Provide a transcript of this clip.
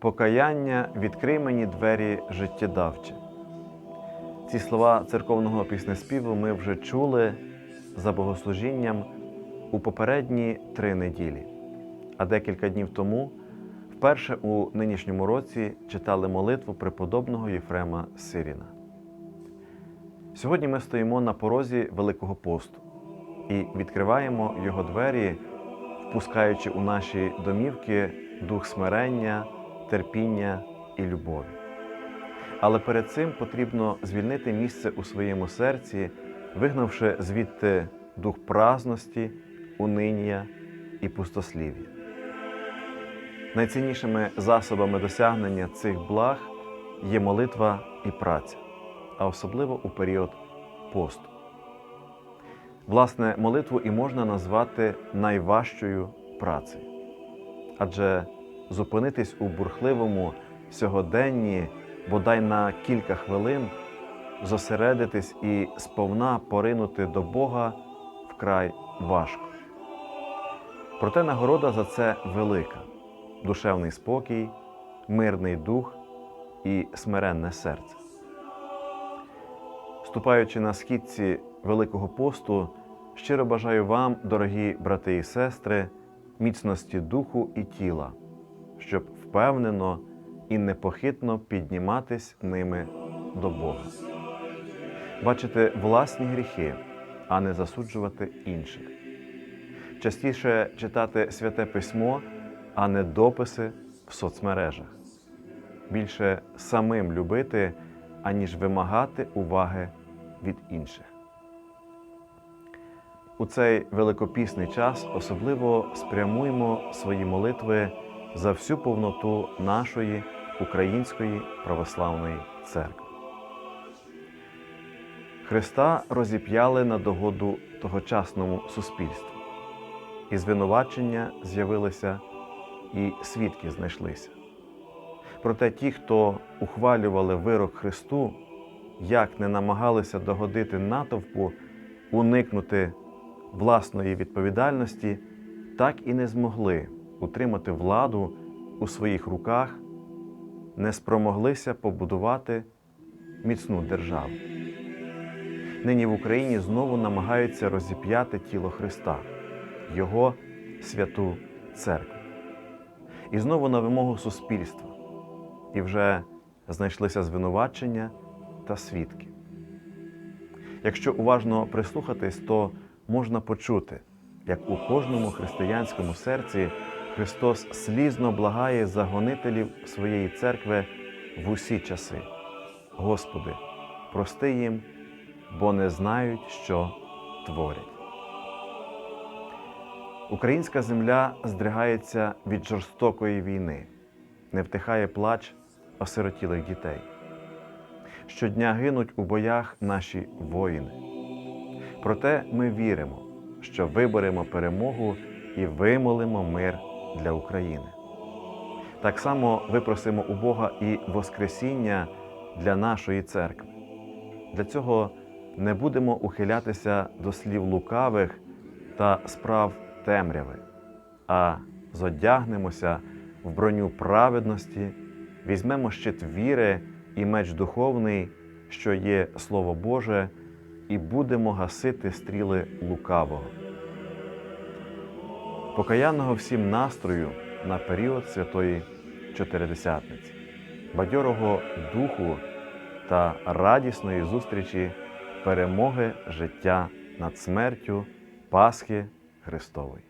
Покаяння відкрий мені двері життєдавче. Ці слова церковного піснеспіву ми вже чули за богослужінням у попередні три неділі. А декілька днів тому, вперше у нинішньому році, читали молитву преподобного Єфрема Сиріна. Сьогодні ми стоїмо на порозі Великого посту і відкриваємо його двері, впускаючи у наші домівки дух смирення, терпіння і любові. Але перед цим потрібно звільнити місце у своєму серці, вигнавши звідти дух праздності, униння і пустослів'я. Найціннішими засобами досягнення цих благ є молитва і праця, а особливо у період посту. Власне, молитву і можна назвати найважчою працею, адже зупинитись у бурхливому сьогоденні бодай на кілька хвилин, зосередитись і сповна поринути до Бога вкрай важко. Проте нагорода за це велика душевний спокій, мирний дух і смиренне серце. Ступаючи на східці Великого посту, щиро бажаю вам, дорогі брати і сестри, міцності духу і тіла, щоб впевнено і непохитно підніматись ними до Бога, бачити власні гріхи, а не засуджувати інших, частіше читати святе письмо, а не дописи в соцмережах, більше самим любити, аніж вимагати уваги від інших. У цей великопісний час особливо спрямуємо свої молитви за всю повноту нашої Української православної церкви. Христа розіп'яли на догоду тогочасному суспільству, і звинувачення з'явилися, і свідки знайшлися. Проте ті, хто ухвалювали вирок Христу, як не намагалися догодити натовпу, уникнути власної відповідальності, так і не змогли утримати владу у своїх руках, не спромоглися побудувати міцну державу. Нині в Україні знову намагаються розіп'яти тіло Христа, Його святу церкву. І знову на вимогу суспільства. І вже знайшлися звинувачення та свідки. Якщо уважно прислухатись, то можна почути, як у кожному християнському серці Христос слізно благає за гонителів своєї церкви в усі часи. Господи, прости їм, бо не знають, що творять. Українська земля здригається від жорстокої війни, не втихає плач осиротілих дітей. Щодня гинуть у боях наші воїни. Проте ми віримо, що виборемо перемогу і вимолимо мир для України. Так само випросимо у Бога і Воскресіння для нашої церкви. Для цього не будемо ухилятися до слів лукавих та справ темряви, а зодягнемося в броню праведності, візьмемо щит віри і меч духовний, що є Слово Боже, і будемо гасити стріли лукавого. Покаянного всім настрою на період святої Чотиридесятниці, бадьорого духу та радісної зустрічі перемоги життя над смертю Пасхи Христової.